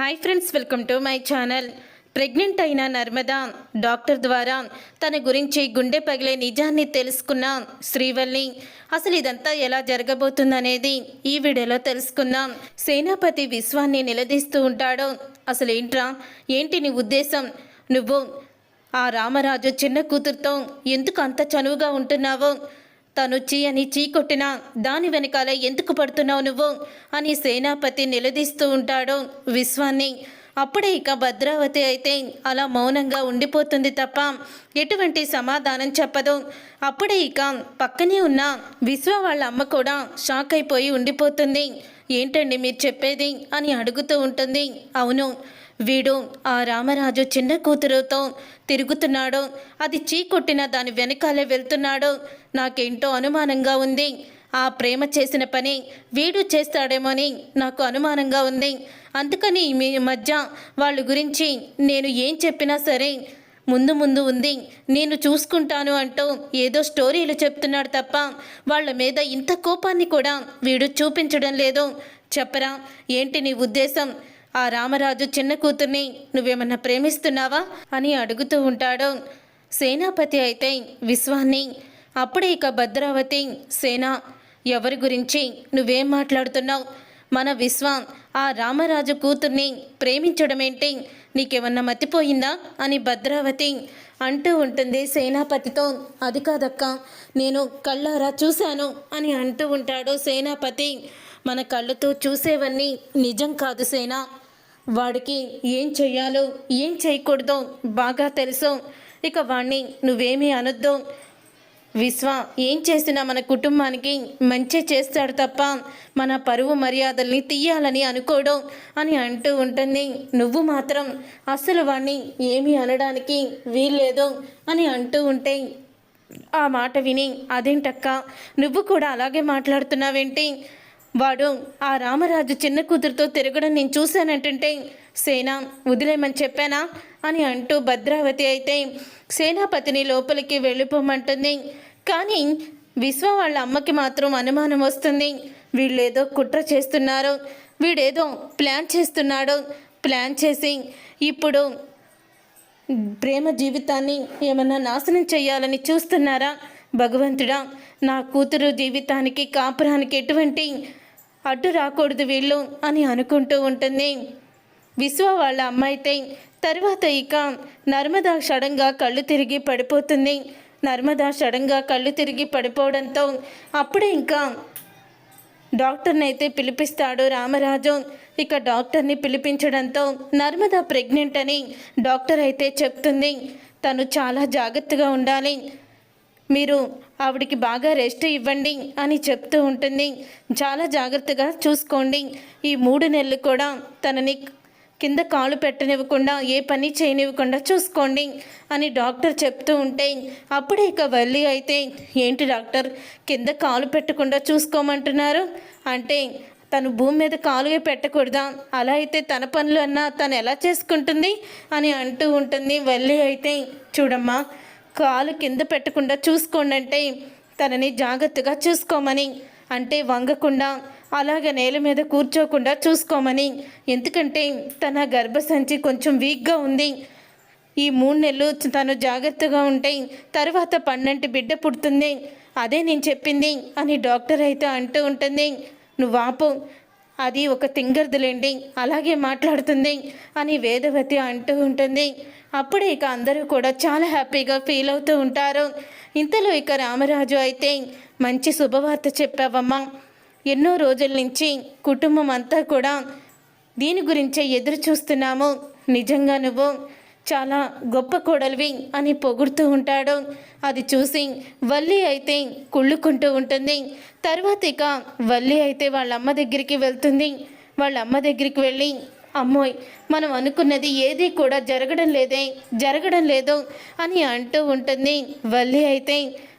Hi friends welcome to my channel pregnant అయిన Narmada doctor ద్వారా తన గురించి గుండె పగిలే నిజాన్ని తెలుసుకున్న శ్రీవల్లి. అసలు ఇదంతా ఎలా జరగబోతుందనేది ఈ వీడియోలో తెలుసుకుందాం. సేనాపతి విశ్వాన్ని నిలదీస్తూ ఉంటాడు. అసలు ఏంట్రా? ఏంటి నీ ఉద్దేశం? నువ్వు ఆ రామరాజు చిన్న కూతురుతో ఎందుకు అంత చనువుగా ఉంటున్నావో? తను చీ అని చీ కొట్టినా దాని వెనకాల ఎందుకు పడుతున్నావు నువ్వు? అని సేనాపతి నిలదీస్తూ ఉంటాడు విశ్వాన్ని. అప్పుడే ఇక భద్రావతి అయితే అలా మౌనంగా ఉండిపోతుంది తప్ప ఎటువంటి సమాధానం చెప్పదు. అప్పుడే ఇక పక్కనే ఉన్న విశ్వ వాళ్ళ అమ్మ కూడా షాక్ అయిపోయి ఉండిపోతుంది. ఏంటండి మీరు చెప్పేది? అని అడుగుతూ ఉంటుంది. అవును వీడు ఆ రామరాజు చిన్న కూతురుతో తిరుగుతున్నాడు. అది చీకొట్టిన దాని వెనకాలే వెళ్తున్నాడు. నాకేంటో అనుమానంగా ఉంది. ఆ ప్రేమ చేసిన పని వీడు చేస్తాడేమోని నాకు అనుమానంగా ఉంది. అందుకని మీ మధ్య వాళ్ళ గురించి నేను ఏం చెప్పినా సరే ముందు ముందు ఉంది. నేను చూసుకుంటాను అంటూ ఏదో స్టోరీలు చెప్తున్నాడు తప్ప వాళ్ళ మీద ఇంత కోపాన్ని కూడా వీడు చూపించడం లేదు. చెప్పరా ఏంటి నీ ఉద్దేశం? ఆ రామరాజు చిన్న కూతుర్ని నువ్వేమన్నా ప్రేమిస్తున్నావా? అని అడుగుతూ ఉంటాడు. సేనాపతి అయితే విశ్వాన్ని అప్పుడే ఇక భద్రావతి సేన ఎవరి గురించి నువ్వేం మాట్లాడుతున్నావు? మన విశ్వం ఆ రామరాజు కూతుర్ని ప్రేమించడమేంటి? నీకేమన్నా మతిపోయిందా? అని భద్రావతి అంటూ ఉంటుంది సేనాపతితో. అది కాదక్క నేను కళ్ళారా చూశాను అని అంటూ ఉంటాడు సేనాపతి. మన కళ్ళతో చూసేవన్నీ నిజం కాదు సేన వాడికి ఏం చెయ్యాలో ఏం చేయకూడదో బాగా తెలుసు. ఇక వాణ్ణి నువ్వేమీ అనొద్దు. విశ్వ ఏం చేసినా మన కుటుంబానికి మంచి చేస్తాడు తప్ప మన పరువు మర్యాదల్ని తీయాలని అనుకోడు అని అంటూ ఉంటుంది. నువ్వు మాత్రం అసలు వాణ్ణి ఏమీ అనడానికి వీల్లేదు అని అంటూ ఉంటే ఆ మాట విని అదేంటక్క నువ్వు కూడా అలాగే మాట్లాడుతున్నావేంటి? వాడు ఆ రామరాజు చిన్న కూతురుతో తిరగడం నేను చూశానంటుంటే సేన వదిలేయమని చెప్పానా? అని అంటూ భద్రావతి అయితే సేనాపతిని లోపలికి వెళ్ళిపోమంటుంది. కానీ విశ్వ వాళ్ళ అమ్మకి మాత్రం అనుమానం వస్తుంది. వీళ్ళేదో కుట్ర చేస్తున్నారు. వీడేదో ప్లాన్ చేస్తున్నాడు. ప్లాన్ చేసి ఇప్పుడు ప్రేమ జీవితాన్ని ఏమన్నా నాశనం చేయాలని చూస్తున్నారా? భగవంతుడా నా కూతురు జీవితానికి కాపురానికి ఎటువంటి అడ్డు రాకూడదు వీళ్ళు అని అనుకుంటూ ఉంటుంది. విశ్వ వాళ్ళ అమ్మాయితే తర్వాత ఇక నర్మదా సడన్గా కళ్ళు తిరిగి పడిపోతుంది. నర్మదా సడన్గా కళ్ళు తిరిగి పడిపోవడంతో అప్పుడే ఇంకా డాక్టర్ని అయితే పిలిపిస్తాడు రామరాజు. ఇక డాక్టర్ని పిలిపించడంతో నర్మద ప్రెగ్నెంట్ అని డాక్టర్ అయితే చెప్తుంది. తను చాలా జాగ్రత్తగా ఉండాలి. మీరు ఆవిడికి బాగా రెస్ట్ ఇవ్వండి అని చెప్తూ ఉంటుంది. చాలా జాగ్రత్తగా చూసుకోండి. ఈ మూడు నెలలు కూడా తనని కింద కాలు పెట్టనివ్వకుండా ఏ పని చేయనివ్వకుండా చూసుకోండి అని డాక్టర్ చెప్తూ ఉంటే అప్పుడే ఇక వల్లి అయితే ఏంటి డాక్టర్ కింద కాలు పెట్టకుండా చూసుకోమంటున్నారు? అంటే తను భూమి మీద కాలువే పెట్టకూడదా? అలా అయితే తన పనులు అన్నా తను ఎలా చేసుకుంటుంది? అని అంటూ ఉంటుంది వల్లి అయితే. చూడమ్మా కాలు కింద పెట్టకుండా చూసుకోండి అంటే తనని జాగ్రత్తగా చూసుకోమని అంటే వంగకుండా అలాగ నేల మీద కూర్చోకుండా చూసుకోమని. ఎందుకంటే తన గర్భసంచి కొంచెం వీక్గా ఉంది. ఈ మూడు నెలలు తను జాగ్రత్తగా ఉంటే తర్వాత పన్నెండు బిడ్డ పుడుతుంది. అదే నేను చెప్పింది అని డాక్టర్ అయితే అంటూ ఉంటుంది. నువ్వు ఆపు అది ఒక తింగర్దులేండి. అలాగే మాట్లాడుతుంది అని వేదవతి అంటూ ఉంటుంది. అప్పుడే ఇక అందరూ కూడా చాలా హ్యాపీగా ఫీల్ అవుతూ ఉంటారు. ఇంతలో ఇక రామరాజు అయితే మంచి శుభవార్త చెప్పావమ్మా. ఎన్నో రోజుల నుంచి కుటుంబం అంతా కూడా దీని గురించే ఎదురు చూస్తున్నాము నిజంగా నువ్వు చాలా గొప్ప కోడలివి అని పొగుడుతూ ఉంటాడు. అది చూసి వల్లి అయితే కుళ్ళుకుంటూ ఉంటుంది. తర్వాత ఇక వల్లి అయితే వాళ్ళ అమ్మ దగ్గరికి వెళ్తుంది. వాళ్ళ అమ్మ దగ్గరికి వెళ్ళి అమ్మోయ్ మనం అనుకున్నది ఏది కూడా జరగడం లేదే జరగడం లేదు అని అంటూ ఉంటుంది. వల్లి అయితే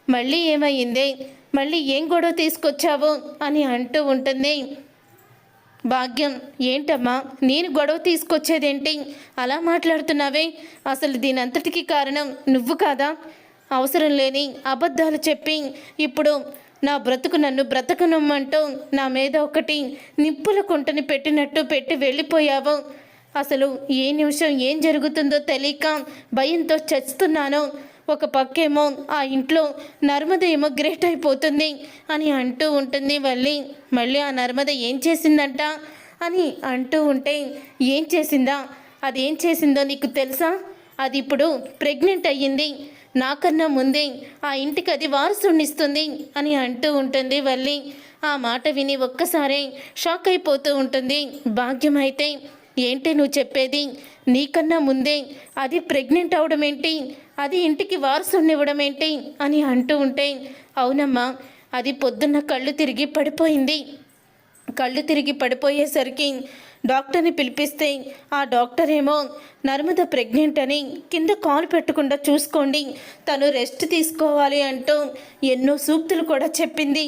మళ్ళీ ఏమైంది మళ్ళీ ఏం గొడవ తీసుకొచ్చావు? అని అంటూ ఉంటుంది. భాగ్యం ఏంటమ్మా? నేను గొడవ తీసుకొచ్చేదేంటి? అలా మాట్లాడుతున్నావే? అసలు దీనంతటికి కారణం నువ్వు కాదా? అవసరం లేని అబద్ధాలు చెప్పి ఇప్పుడు నా బ్రతుకు నన్ను బ్రతకనమ్మంటూ నా మీద ఒకటి నిప్పుల కుంటని పెట్టినట్టు పెట్టి వెళ్ళిపోయావు. అసలు ఏ నిమిషం ఏం జరుగుతుందో తెలియక భయంతో చస్తున్నాను ఒక పక్కేమో ఆ ఇంట్లో నర్మద ఏమో గ్రేట్ అయిపోతుంది అని అంటూ ఉంటుంది వల్లి. మళ్ళీ ఆ నర్మద ఏం చేసిందంట? అని అంటూ ఉంటే ఏం చేసిందా? అది ఏం చేసిందో నీకు తెలుసా? అది ఇప్పుడు ప్రెగ్నెంట్ అయ్యింది. నాకన్నా ముందే ఆ ఇంటికి అది వారసునిస్తుంది అని అంటూ ఉంటుంది వల్లి. ఆ మాట విని ఒక్కసారి షాక్ అయిపోతూ ఉంటుంది. భాగ్యం అయితే ఏంటి నువ్వు చెప్పేది? నీకన్నా ముందే అది ప్రెగ్నెంట్ అవడం ఏంటి అది ఇంటికి వారసునివ్వడం ఏంటి అని అంటూ ఉంటే అవునమ్మా అది పొద్దున్న కళ్ళు తిరిగి పడిపోయింది. కళ్ళు తిరిగి పడిపోయేసరికి డాక్టర్ని పిలిపిస్తే ఆ డాక్టర్ ఏమో నర్మద ప్రెగ్నెంట్ అని కింద కాలు పెట్టకుండా చూసుకోండి తను రెస్ట్ తీసుకోవాలి అంటూ ఎన్నో సూక్తులు కూడా చెప్పింది.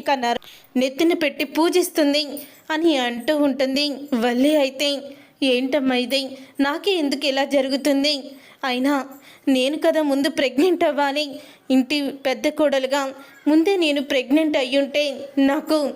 ఇక నర్ నెత్తిని పెట్టి పూజిస్తుంది అని అంటూ ఉంటుంది. వల్లి అయితే ఏంటమ్మా ఇది? నాకే ఎందుకు ఇలా జరుగుతుంది? అయినా నేను కదా ముందు ప్రెగ్నెంట్ అవ్వాలి. ఇంటి పెద్ద కోడలుగా ముందే నేను ప్రెగ్నెంట్ అయ్యుంటే నాకు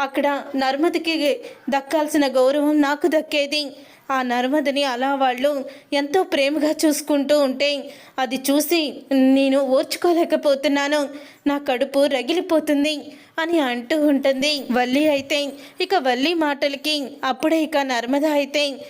అక్కడ నర్మదికి దక్కాల్సిన గౌరవం నాకు దక్కేది. ఆ నర్మదని అలా వాళ్ళు ఎంతో ప్రేమగా చూసుకుంటూ ఉంటే అది చూసి నేను ఓర్చుకోలేకపోతున్నాను నా కడుపు రగిలిపోతుంది అని అంటూ ఉంటుంది. వల్లి అయితే ఇక వల్లి మాటలకి అప్పుడే ఇక నర్మద అయితే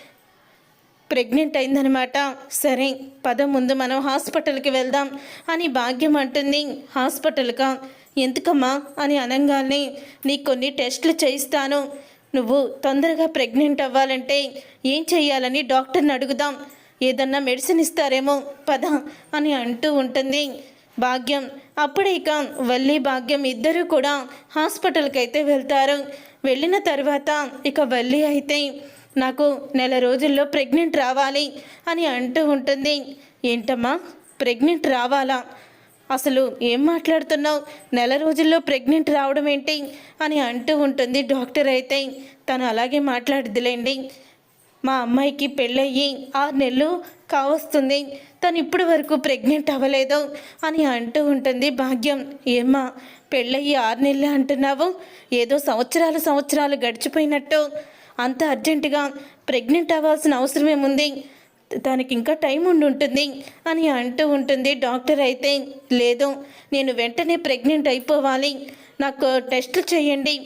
ప్రెగ్నెంట్ అయిందనమాట. సరే పద ముందు మనం హాస్పిటల్కి వెళ్దాం అని భాగ్యం అంటుంది. హాస్పిటల్కా? ఎందుకమ్మా అని అనగానే నీకు కొన్ని టెస్టులు చేయిస్తాను. నువ్వు తొందరగా ప్రెగ్నెంట్ అవ్వాలంటే ఏం చెయ్యాలని డాక్టర్ని అడుగుదాం. ఏదన్నా మెడిసిన్ ఇస్తారేమో పద అని అంటూ ఉంటుంది. భాగ్యం అప్పుడే ఇక వల్లి భాగ్యం ఇద్దరూ కూడా హాస్పిటల్కి అయితే వెళ్తారు. వెళ్ళిన తర్వాత ఇక వల్లి అయితే నాకు నెల రోజుల్లో ప్రెగ్నెంట్ రావాలి అని అంటూ ఉంటుంది. ఏంటమ్మా ప్రెగ్నెంట్ రావాలా? అసలు ఏం మాట్లాడుతున్నావు? నెల రోజుల్లో ప్రెగ్నెంట్ రావడం ఏంటి? అని అంటూ ఉంటుంది డాక్టర్ అయితే. తను అలాగే మాట్లాడుద్దిలేండి మా అమ్మాయికి పెళ్ళయ్యి ఆరు నెలలు కావస్తుంది. తను ఇప్పటి వరకు ప్రెగ్నెంట్ అవ్వలేదు అని అంటూ ఉంటుంది భాగ్యం. ఏమ్మా పెళ్ళయ్యి ఆరు నెలలు అంటున్నావు? ఏదో సంవత్సరాలు సంవత్సరాలు గడిచిపోయినట్టు. అంత అర్జెంటుగా ప్రెగ్నెంట్ అవ్వాల్సిన అవసరమేముంది? దానికి ఇంకా టైం ఉండి ఉంటుంది అని అంటూ ఉంటుంది. డాక్టర్ అయితే లేదు నేను వెంటనే ప్రెగ్నెంట్ అయిపోవాలి. నాకు టెస్టులు చేయండి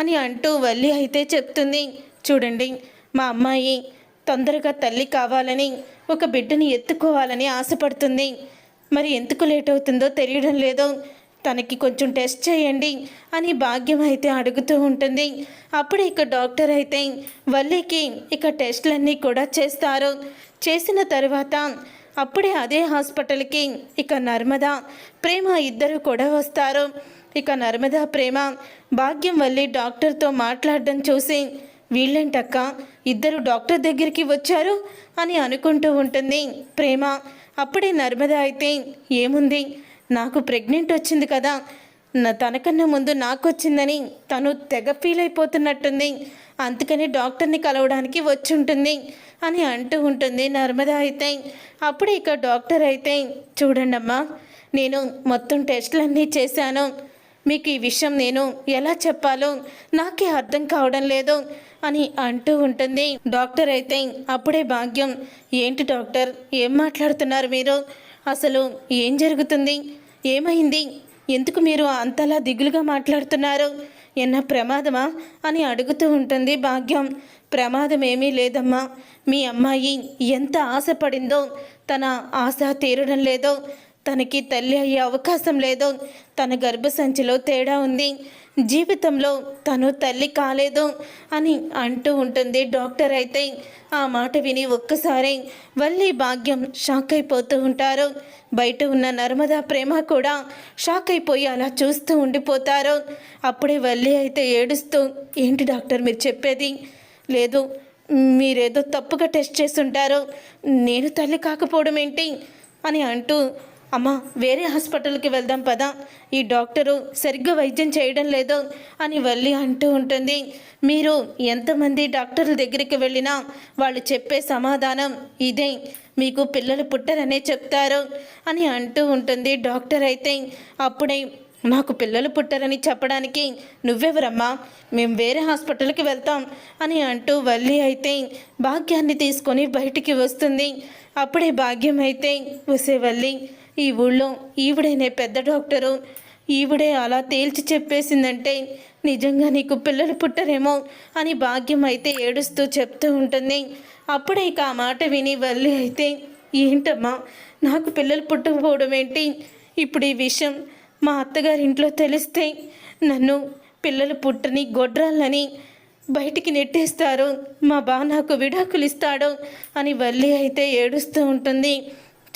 అని అంటూ వల్లి అయితే చెప్తుంది. చూడండి మా అమ్మాయి తొందరగా తల్లి కావాలని ఒక బిడ్డని ఎత్తుకోవాలని ఆశపడుతుంది. మరి ఎందుకు లేట్ అవుతుందో తెలియడం లేదు. తనకి కొంచెం టెస్ట్ చేయండి అని భాగ్యం అయితే అడుగుతూ ఉంటుంది. అప్పుడు ఇక డాక్టర్ అయితే వల్లికి ఇక టెస్ట్లన్నీ కూడా చేస్తారు. చేసిన తర్వాత అప్పుడే అదే హాస్పిటల్కి ఇక నర్మద ప్రేమ ఇద్దరు కూడా వస్తారు. ఇక నర్మద ప్రేమ భాగ్యం వల్లి డాక్టర్తో మాట్లాడడం చూసి వీళ్ళేంటక్క ఇద్దరు డాక్టర్ దగ్గరికి వచ్చారు అని అనుకుంటూ ఉంటుంది. ప్రేమ అప్పుడే నర్మద అయితే ఏముంది? నాకు ప్రెగ్నెంట్ వచ్చింది కదా నా తనకన్నా ముందు నాకు వచ్చిందని తను తెగ ఫీల్ అయిపోతున్నట్టుంది. అందుకని డాక్టర్ని కలవడానికి వచ్చి ఉంటుంది అని అంటూ ఉంటుంది నర్మద అయితే. అప్పుడు ఇక డాక్టర్ అయితే చూడండమ్మా నేను మొత్తం టెస్టులన్నీ చేశాను. మీకు ఈ విషయం నేను ఎలా చెప్పాలో నాకే అర్థం కావడం లేదు అని అంటూ ఉంటుంది. డాక్టర్ అయితే అప్పుడే భాగ్యం. ఏంటి డాక్టర్? ఏం మాట్లాడుతున్నారు మీరు? అసలు ఏం జరుగుతుంది? ఏమైంది? ఎందుకు మీరు అంతలా దిగులుగా మాట్లాడుతున్నారు? ఎన్న ప్రమాదమా? అని అడుగుతూ ఉంటుంది భాగ్యం. ప్రమాదం ఏమీ లేదమ్మా. మీ అమ్మాయి ఎంత ఆశపడిందో తన ఆశ తీరడం లేదో తనకి తల్లి అయ్యే అవకాశం లేదో తన గర్భసంచిలో తేడా ఉంది. జీవితంలో తను తల్లి కాలేదు అని అంటూ ఉంటుంది. డాక్టర్ అయితే ఆ మాట విని ఒక్కసారి వల్లి భాగ్యం షాక్ అయిపోతూ ఉంటారు. బయట ఉన్న నర్మదా ప్రేమ కూడా షాక్ అయిపోయి అలా చూస్తూ ఉండిపోతారు. అప్పుడే వల్లి అయితే ఏడుస్తూ ఏంటి డాక్టర్ మీరు చెప్పేది? లేదు మీరేదో తప్పుగా టెస్ట్ చేస్తుంటారు నేను తల్లి కాకపోవడం ఏంటి? అని అంటూ అమ్మ వేరే హాస్పిటల్కి వెళ్దాం పదా. ఈ డాక్టరు సరిగ్గా వైద్యం చేయడం లేదు అని వల్లి అంటూ ఉంటుంది. మీరు ఎంతమంది డాక్టర్ల దగ్గరికి వెళ్ళినా వాళ్ళు చెప్పే సమాధానం ఇదే. మీకు పిల్లలు పుట్టరనే చెప్తారు అని అంటూ ఉంటుంది డాక్టర్ అయితే. అప్పుడే నాకు పిల్లలు పుట్టారని చెప్పడానికి నువ్వెవరమ్మా? మేము వేరే హాస్పిటల్కి వెళ్తాం అని అంటూ వల్లి అయితే భాగ్యాన్ని తీసుకొని బయటికి వస్తుంది. అప్పుడే భాగ్యం అయితే వసే వల్లి ఈ ఊళ్ళో ఈవిడేనే పెద్ద డాక్టరు. ఈవిడే అలా తేల్చి చెప్పేసిందంటే నిజంగా నీకు పిల్లలు పుట్టరేమో అని భాగ్యం అయితే ఏడుస్తూ చెప్తూ ఉంటుంది. అప్పుడే ఇక ఆ మాట విని వల్లి అయితే ఏంటమ్మా నాకు పిల్లలు పుట్టకపోవడం ఏంటి? ఇప్పుడు ఈ విషయం మా అత్తగారింట్లో తెలిస్తే నన్ను పిల్లలు పుట్టని గొడ్రాలని బయటికి నెట్టేస్తారు. మా బా నాకు విడాకులు ఇస్తాడు అని వల్లి అయితే ఏడుస్తూ ఉంటుంది.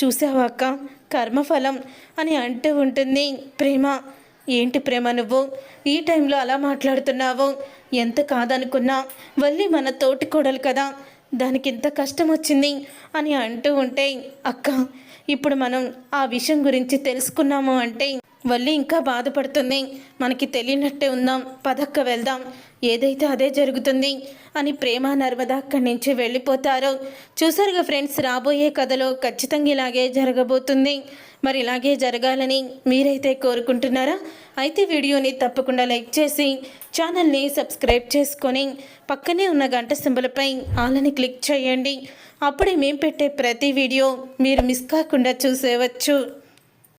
చూసావాక అక్క కర్మఫలం అని అంటూ ఉంటుంది. ప్రేమ ఏంటి ప్రేమ నువ్వు? ఈ టైంలో అలా మాట్లాడుతున్నావు. ఎంత కాదనుకున్నా వల్లి మన తోటి కోడలు కదా. దానికి ఇంత కష్టం వచ్చింది అని అంటూ ఉంటే అక్క ఇప్పుడు మనం ఆ విషయం గురించి తెలుసుకున్నాము అంటే వల్లి ఇంకా బాధపడుతుంది. మనకి తెలియనట్టే ఉందాం పదక్క వెళ్దాం ఏదైతే అదే జరుగుతుంది అని ప్రేమ నర్మద అక్కడి నుంచి వెళ్ళిపోతారు. చూసారుగా ఫ్రెండ్స్ రాబోయే కథలో ఖచ్చితంగా ఇలాగే జరగబోతుంది. మరి ఇలాగే జరగాలని మీరైతే కోరుకుంటున్నారా? అయితే వీడియోని తప్పకుండా లైక్ చేసి ఛానల్ని సబ్స్క్రైబ్ చేసుకొని పక్కనే ఉన్న గంట సింబలపై ఆలని క్లిక్ చేయండి. అప్పుడే మేము పెట్టే ప్రతి వీడియో మీరు మిస్ కాకుండా చూసేవచ్చు.